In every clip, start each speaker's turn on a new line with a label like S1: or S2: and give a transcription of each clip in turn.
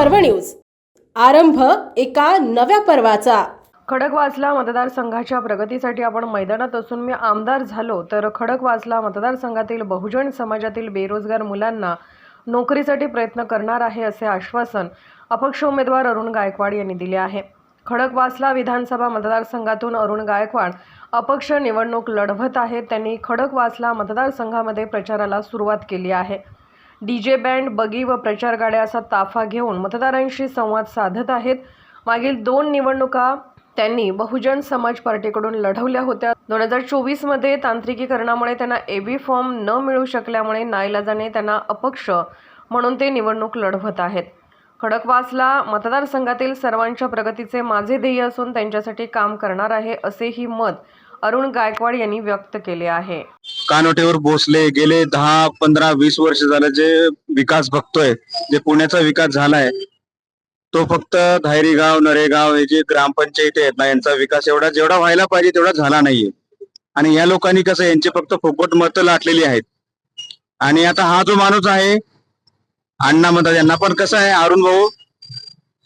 S1: पर्व न्यूज. आरंभ एका नव्या पर्वाचा.
S2: खडकवासला मतदारसंघाच्या प्रगतीसाठी आपण मैदानात असून मी आमदार झालो तर खडकवासला मतदारसंघातील बहुजन समाजातील बेरोजगार मुलांना नोकरीसाठी प्रयत्न करणार आहे असे आश्वासन अपक्ष उमेदवार अरुण गायकवाड यांनी दिले आहे. खडकवासला विधानसभा मतदारसंघातून अरुण गायकवाड अपक्ष निवडणूक लढवत आहेत. त्यांनी खडकवासला मतदारसंघामध्ये प्रचाराला सुरुवात केली आहे. डीजे बँड बगी व प्रचार गाड्या असा ताफा घेऊन मतदारांशी संवाद साधत आहेत. मागील दोन निवडणुका त्यांनी बहुजन समाज पार्टीकडून लढवल्या होत्या. दोन हजार चोवीसमध्ये तांत्रिकीकरणामुळे त्यांना एबी फॉर्म न मिळू शकल्यामुळे नाईलाजाने त्यांना अपक्ष म्हणून ते निवडणूक लढवत आहेत. खडकवासला मतदारसंघातील सर्वांच्या प्रगतीचे माझे ध्येय असून त्यांच्यासाठी काम करणार आहे असेही मत अरुण गायकवाड यांनी व्यक्त केले आहे.
S3: कानोटेवर भोसले गेले दहा पंधरा वीस वर्ष झालं जे विकास बघतोय जे पुण्याचा विकास झालाय तो फक्त धायरीगाव नरेगाव हे जे ग्रामपंचायती आहेत ना यांचा विकास एवढा जेवढा व्हायला पाहिजे तेवढा झाला नाहीये. आणि या लोकांनी कसं यांचे फक्त फुकट मतं लाटलेली आहेत. आणि आता हा जो माणूस आहे अण्णा म्हणतात यांना पण कसं आहे अरुण भाऊ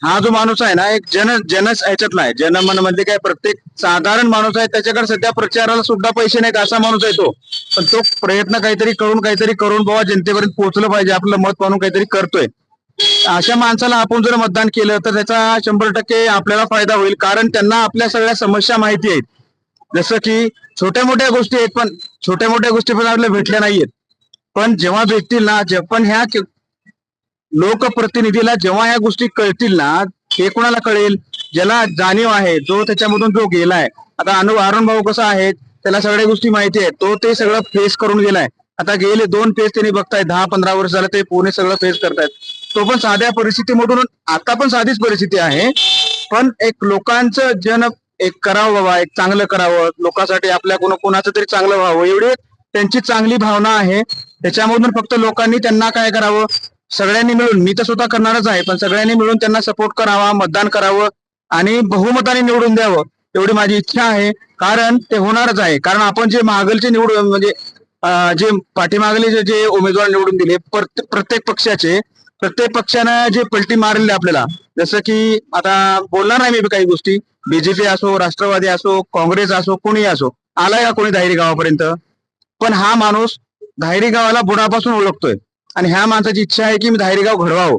S3: हा जो माणूस आहे ना एक जन जनच ह्याच्यातला आहे. जनमन म्हणजे काय प्रत्येक साधारण माणूस आहे त्याच्याकडे सध्या प्रचाराला सुद्धा पैसे नाहीत असा माणूस आहे तो. पण तो प्रयत्न काहीतरी करून काहीतरी करून बाबा जनतेपर्यंत पोहोचलं पाहिजे आपलं मत मानून काहीतरी करतोय. अशा माणसाला आपण जर मतदान केलं तर त्याचा शंभर टक्के आपल्याला फायदा होईल. कारण त्यांना आपल्या सगळ्या समस्या माहिती आहेत. जसं की छोट्या मोठ्या गोष्टी आहेत पण छोट्या मोठ्या गोष्टी पण आपल्याला भेटल्या नाहीयेत. पण जेव्हा भेटतील ना जे पण ह्या लोकप्रतिनिधीला जेव्हा ह्या गोष्टी कळतील ना हे कोणाला कळेल? ज्याला जाणीव आहे जो त्याच्यामधून जो गेलाय. आता अनु अरुण भाऊ कसा आहे त्याला सगळ्या गोष्टी माहिती आहे तो ते सगळं फेस करून गेलाय. आता गेले दोन फेज त्यांनी बघताय दहा पंधरा वर्ष झालं ते पुणे सगळं फेस करतायत. तो पण साध्या परिस्थितीमधून आता पण साधीच परिस्थिती आहे. पण एक लोकांचं जन एक करावं बाबा एक चांगलं करावं. लोकांसाठी आपल्या कोण कोणाचं तरी चांगलं व्हावं. एवढी त्यांची चांगली भावना आहे. त्याच्यामधून फक्त लोकांनी त्यांना काय करावं? सगळ्यांनी मिळून मी तर स्वतः करणारच आहे पण सगळ्यांनी मिळून त्यांना सपोर्ट करावा मतदान करावं आणि बहुमताने निवडून द्यावं एवढी माझी इच्छा आहे. कारण ते होणारच आहे. कारण आपण जे मागलचे निवडून म्हणजे जे पाठीमागले जे जे उमेदवार निवडून दिले प्रत्येक प्रत्येक पक्षाचे प्रत्येक पक्षानं जे पलटी मारलेले आपल्याला जसं की आता बोलणार नाही मी काही गोष्टी बीजेपी असो राष्ट्रवादी असो काँग्रेस असो कोणी असो आलाय का कोणी धायरी गावापर्यंत? पण हा माणूस धायरी गावाला बुडापासून ओळखतोय. आणि ह्या माणसाची इच्छा आहे की मी धायरीगाव घडवावं.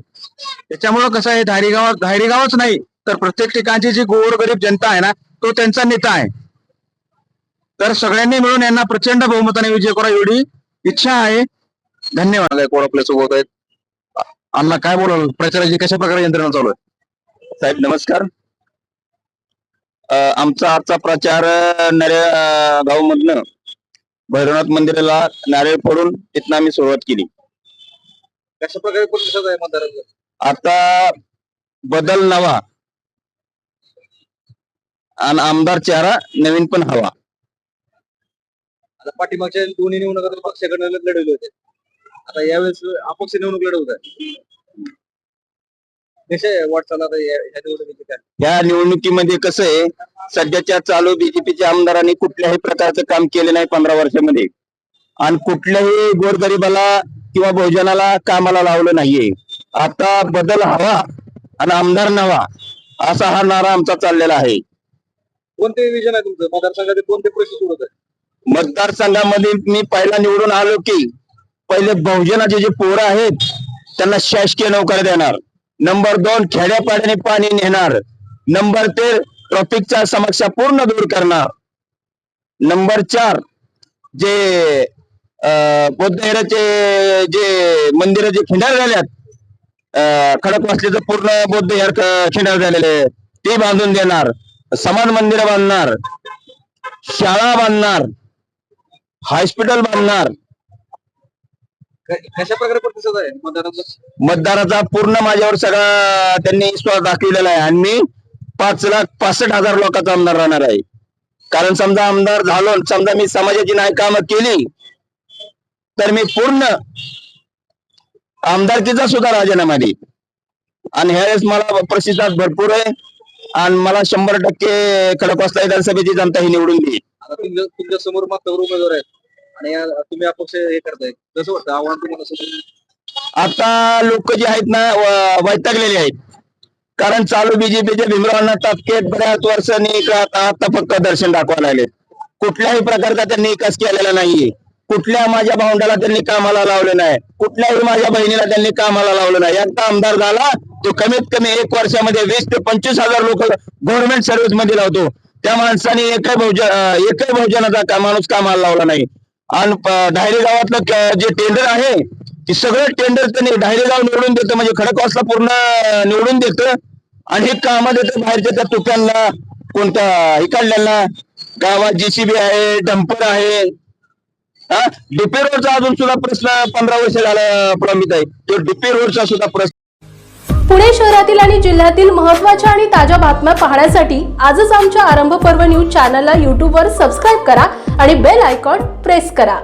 S3: त्याच्यामुळं कसं आहे धायरीगाव धायरीगावच नाही तर प्रत्येक ठिकाणची जी गोरगरीब जनता आहे ना तो त्यांचा नेता आहे. तर सगळ्यांनी मिळून यांना प्रचंड बहुमताने विजय करा एवढी इच्छा आहे. धन्यवाद. कोण आपल्यासोबत आहेत? अण्णा काय बोलाल? प्रचाराची कशा प्रकारे यंत्रणा चालू आहे? साहेब नमस्कार. आमचा आजचा प्रचार नरे गाव मधनं भैरवनाथ मंदिराला नारळ फोडून तिथनं आम्ही सुरुवात केली.
S4: कशा प्रकारे प्रतिसाद आहे मतदारांचा
S3: आता बदल नवा. आणि आमदार चेहरा नवीन पण हवा.
S4: आता पाठीमागच्या दोन्ही निवडणुका पक्षाकडे लढवले होते. आता यावेळेस अपक्ष निवडणूक लढवत आहे. वाटचाल आता या या निवडणुकीची काय?
S3: या निवडणुकीमध्ये कसं आहे सध्याच्या चालू बीजेपीच्या आमदारांनी कुठल्याही प्रकारचं काम केले नाही पंधरा वर्षामध्ये. आणि कुठल्याही गोरगरिबाला किंवा बहुजनाला कामाला लावलं नाहीये. आता बदल हवा आणि आमदार नवा असा हा नारा आमचा चाललेला आहे.
S4: कोणते विजन आहे तुमचं? मतदारसंघाचे कोणते प्रश्न सोडत आहे?
S3: मतदारसंघामध्ये मी पहिला निवडून आलो की पहिले बहुजनाचे जे पोरं आहेत त्यांना शासकीय नोकऱ्या देणार. नंबर दोन खेड्यापाड्याने पाणी नेणार. नंबर ते ट्रॉफिकच्या समस्या पूर्ण दूर करणार. नंबर चार जे अं, बौद्धविहाराचे जे मंदिर जे खिंडार झाल्यात खडक वाचल्याचं पूर्ण बौद्ध विहार क- खिंडार झालेले ते बांधून देणार समान मंदिर बांधणार शाळा बांधणार हॉस्पिटल बांधणार.
S4: कशा प्रकारे प्रतिसाद आहे मतदारांचा
S3: मतदाराचा पूर्ण माझ्यावर सगळा त्यांनी विश्वास दाखविलेला आहे. आणि मी पाच लाख पासष्ट हजार लोकांचा आमदार राहणार आहे. कारण समजा आमदार झालो समजा मी समाजाची नाही कामं केली तर मी पूर्ण आमदारकीचा सुद्धा राजीनामा देईन. आणि ह्यावेळेस मला प्रतिसाद भरपूर आहे. आणि मला शंभर टक्के खडकवासला विधानसभेची जनता ही निवडून देईल.
S4: तुमच्यासमोर उमेदवार आहेत. आणि तुम्ही अपक्ष हे करताय. कसं वाटतं? आव्हान तुम्हाला
S5: आता लोक जे आहेत ना वैतागलेले आहेत. कारण चालू बीजेपीचे भीमरावांना तात्के बऱ्याच वर्षांनी आता फक्त दर्शन दाखवायला लागले कुठल्याही प्रकारचा त्यांनी विकास केलेला नाहीये. कुठल्या माझ्या भावंडाला त्यांनी कामाला लावलं नाही कुठल्याही माझ्या बहिणीला त्यांनी कामाला लावलं नाही. यांचा आमदार झाला तो कमीत कमी एक वर्षामध्ये वीस ते पंचवीस हजार लोक गव्हर्नमेंट सर्व्हिसमध्ये लावतो. त्या माणसाने एकही बहुजन एकही बहुजनाचा माणूस कामाला लावला नाही. आणि डायरी गावातलं जे टेंडर आहे ते सगळं टेंडर त्यांनी डायरी गाव निवडून देतं म्हणजे खडकवासला पूर्ण निवडून देतं. आणि हे कामं देतं बाहेरच्या त्या तुप्यांना कोणत्या इकडल्यांना गावात जेसीबी आहे डंपर आहे डीपी रोडचा अजून सुद्धा प्रश्न पंधरा वर्ष झाला प्रलंबित आहे. तो डीपी रोडचा सुद्धा प्रश्न
S1: पुणे शहरातील आणि जिल्ह्यातील महत्त्वाच्या आणि ताज्या बातम्या पाहण्यासाठी आजच आमच्या आरंभ पर्व न्यूज चॅनलला यूट्यूबवर सबस्क्राईब करा आणि बेल आयकॉन प्रेस करा.